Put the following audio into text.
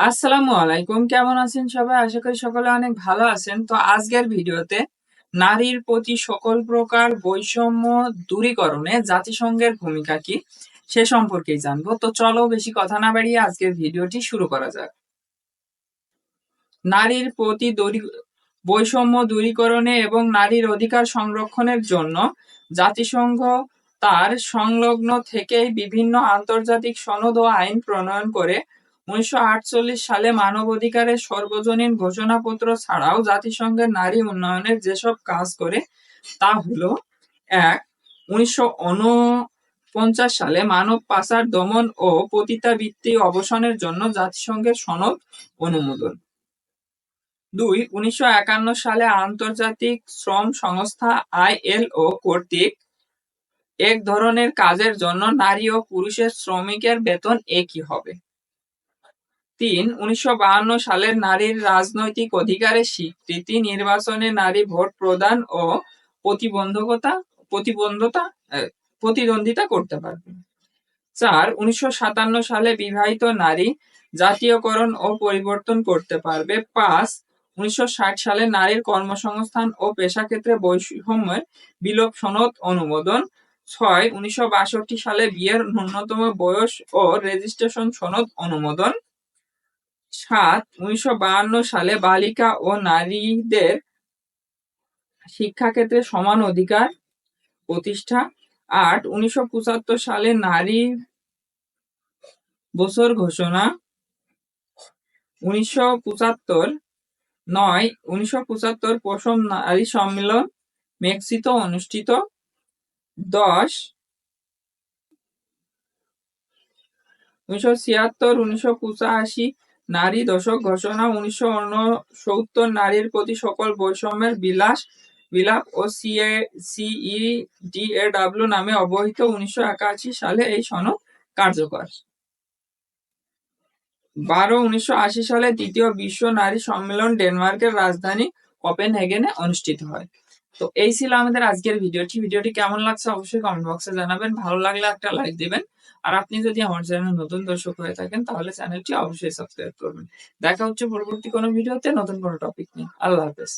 আসসালামু আলাইকুম। কেমন আছেন সবাই? আশা করি সকলে অনেক ভালো আছেন। তো আজকের ভিডিওতে নারীর প্রতি সকল প্রকার বৈষম্য দূরীকরণে জাতিসংঘের ভূমিকা কি সে সম্পর্কেই জানব। তো চলো বেশি কথা না বাড়িয়ে আজকের ভিডিওটি শুরু করা যাক। নারীর প্রতি বৈষম্য দূরীকরণে এবং নারীর অধিকার সংরক্ষণের জন্য জাতিসংঘ তার সংলগ্ন থেকেই বিভিন্ন আন্তর্জাতিক সনদ ও আইন প্রণয়ন করে উনিশশো আটচল্লিশ সালে মানবাধিকারের সর্বজনীন ঘোষণাপত্র ছাড়াও জাতিসংঘের নারী উন্নয়নের যেসব কাজ করে, তা হলো, এক, উনিশশো পঞ্চাশ সালে মানব পাচার দমন ও পতিতাবৃত্তি অবসানের জন্য জাতিসংঘের সনদ অনুমোদন। দুই, উনিশশো সালে আন্তর্জাতিক শ্রম সংস্থা আইএলও কর্তৃক এক ধরনের কাজের জন্য নারী ও পুরুষের শ্রমিকের বেতন একই হবে। তিন, উনিশশো সালের নারীর রাজনৈতিক অধিকারের স্বীকৃতি নির্বাচনে নারী ভোট প্রদান ও প্রতিবন্ধকতা, প্রতিবন্ধতা প্রতিদ্বন্দ্বিতা করতে পারবে। চার, উনিশশো সালে বিবাহিত নারী জাতীয়করণ ও পরিবর্তন করতে পারবে। পাঁচ, উনিশশো সালে নারীর কর্মসংস্থান ও পেশাক্ষেত্রে বৈষম্যের বিলোপ সনদ অনুমোদন। ছয়, উনিশশো সালে বিয়ের ন্যূনতম বয়স ও রেজিস্ট্রেশন সনদ অনুমোদন। সাত, উনিশশো সালে বালিকা ও নারীদের শিক্ষাক্ষেত্রে সমান অধিকার প্রতিষ্ঠা। আট, উনিশশো সালে নারী বছর ঘোষণা। উনিশশো পঁচাত্তর নয়, উনিশশো পঁচাত্তর প্রথম নারী সম্মেলন মেক্সিকো অনুষ্ঠিত। দশ, উনিশশো ছিয়াত্তর, উনিশশো পঁচাশি নারী দশক ঘোষণা উনিশশো উনসত্তর নারীর প্রতি সকল বৈষম্যের বিলাস, বিলাপ ও সিএ সিই ডিএডাব্লিউ নামে অবহিত উনিশশো একাশি সালে এই সনদ কার্যকর। বারো উনিশশো আশি সালে দ্বিতীয় বিশ্ব নারী সম্মেলন ডেনমার্কের রাজধানী কোপেনহেগেনে অনুষ্ঠিত হয়। তো এই ছিল আমাদের আজকের ভিডিওটি। ভিডিওটি কেমন লাগছে অবশ্যই কমেন্ট বক্সে জানাবেন। ভালো লাগলে একটা লাইক দিবেন। আর আপনি যদি আমার চ্যানেল নতুন দর্শক হয়ে থাকেন, তাহলে চ্যানেলটি অবশ্যই সাবস্ক্রাইব করবেন। দেখা হচ্ছে পরবর্তী কোনো ভিডিওতে নতুন কোনো টপিক নিয়ে। আল্লাহ হাফেজ।